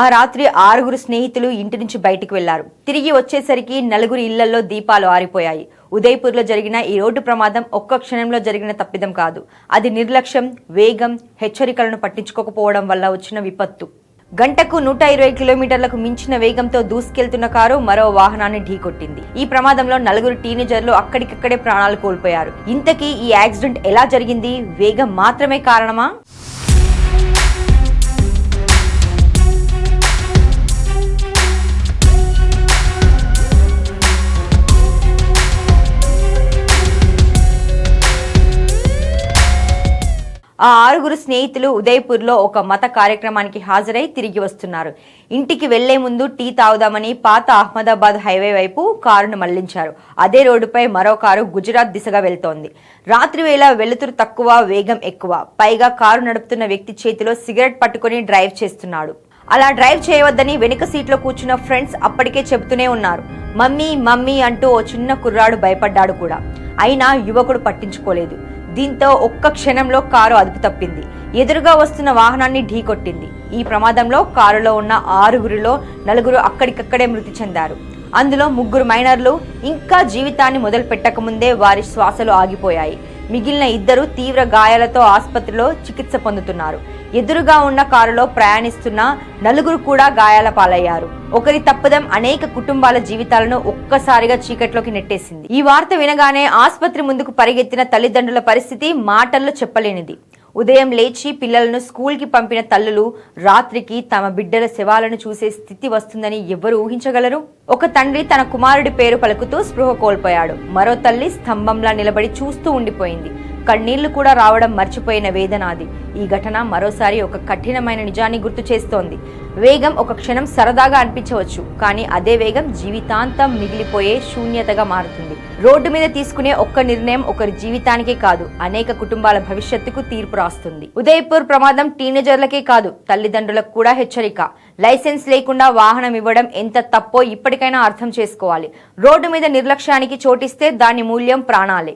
ఆ రాత్రి ఆరుగురు స్నేహితులు ఇంటి నుంచి బయటికి వెళ్ళారు. తిరిగి వచ్చేసరికి నలుగురు ఇళ్ళలో దీపాలు ఆరిపోయాయి. ఉదయపూర్లో జరిగిన ఈ రోడ్డు ప్రమాదం ఒక్క క్షణంలో జరిగిన తప్పిదం కాదు. అది నిర్లక్ష్యం వేగం హెచ్చరికలను పట్టించుకోకపోవడం వల్ల వచ్చిన విపత్తు. గంటకు నూట ఇరవై కిలోమీటర్లకు మించిన వేగంతో దూసుకెళ్తున్న కారు మరో వాహనాన్ని ఢీకొట్టింది. ఈ ప్రమాదంలో నలుగురు టీనేజర్లు అక్కడికక్కడే ప్రాణాలు కోల్పోయారు. ఇంతకీ ఈ యాక్సిడెంట్ ఎలా జరిగింది? వేగం మాత్రమే కారణమా? ఆ ఆరుగురు స్నేహితులు ఉదయపూర్లో ఒక మత కార్యక్రమానికి హాజరై తిరిగి వస్తున్నారు. ఇంటికి వెళ్ళే ముందు టీ తాగుదామని పాత అహ్మదాబాద్ హైవే వైపు కారును మళ్ళించారు. అదే రోడ్డుపై మరో కారు గుజరాత్ దిశగా వెళ్తోంది. రాత్రి వేళ వెలుతురు తక్కువ వేగం ఎక్కువ. పైగా కారు నడుపుతున్న వ్యక్తి చేతిలో సిగరెట్ పట్టుకుని డ్రైవ్ చేస్తున్నాడు. అలా డ్రైవ్ చేయవద్దని వెనుక సీట్లో కూర్చున్న ఫ్రెండ్స్ అప్పటికే చెబుతూనే ఉన్నారు. మమ్మీ మమ్మీ అంటూ ఓ చిన్న కుర్రాడు భయపడ్డాడు కూడా. అయినా యువకుడు పట్టించుకోలేదు. దీంతో ఒక్క క్షణంలో కారు అదుపు తప్పింది. ఎదురుగా వస్తున్న వాహనాన్ని ఢీకొట్టింది ఈ ప్రమాదంలో కారులో ఉన్న ఆరుగురిలో నలుగురు అక్కడికక్కడే మృతి చెందారు. అందులో ముగ్గురు మైనర్లు ఇంకా జీవితాన్ని మొదలు పెట్టకముందే వారి శ్వాసలు ఆగిపోయాయి. మిగిలిన ఇద్దరు తీవ్ర గాయాలతో ఆసుపత్రిలో చికిత్స పొందుతున్నారు. ఎదురుగా ఉన్న కారులో ప్రయాణిస్తున్న నలుగురు కూడా గాయాల పాలయ్యారు. ఒకరి తప్పదం అనేక కుటుంబాల జీవితాలను ఒక్కసారిగా చీకట్లోకి నెట్టేసింది. ఈ వార్త వినగానే ఆసుపత్రి ముందుకు పరిగెత్తిన తల్లిదండ్రుల పరిస్థితి మాటల్లో చెప్పలేనిది. ఉదయం లేచి పిల్లలను స్కూల్కి పంపిన తల్లులు రాత్రికి తమ బిడ్డల శవాలను చూసే స్థితి వస్తుందని ఎవరు ఊహించగలరు? ఒక తండ్రి తన కుమారుడి పేరు పలుకుతూ స్పృహ కోల్పోయాడు. మరో తల్లి స్తంభంలా నిలబడి చూస్తూ ఉండిపోయింది. కన్నీళ్ళు కూడా రావడం మర్చిపోయిన వేదనాది. ఈ ఘటన మరోసారి ఒక కఠినమైన నిజాన్ని గుర్తు చేస్తోంది. వేగం ఒక క్షణం సరదాగా అనిపించవచ్చు కానీ అదే వేగం జీవితాంతం మిగిలిపోయే శూన్యతగా మారుతుంది. రోడ్డు మీద తీసుకునే ఒక్క నిర్ణయం ఒకరి జీవితానికే కాదు అనేక కుటుంబాల భవిష్యత్తుకు తీర్పు రాస్తుంది. ఉదయపూర్ ప్రమాదం టీనేజర్లకే కాదు తల్లిదండ్రులకు కూడా హెచ్చరిక. లైసెన్స్ లేకుండా వాహనం ఇవ్వడం ఎంత తప్పో ఇప్పటికైనా అర్థం చేసుకోవాలి. రోడ్డు మీద నిర్లక్ష్యానికి చోటిస్తే దాని మూల్యం ప్రాణాలే.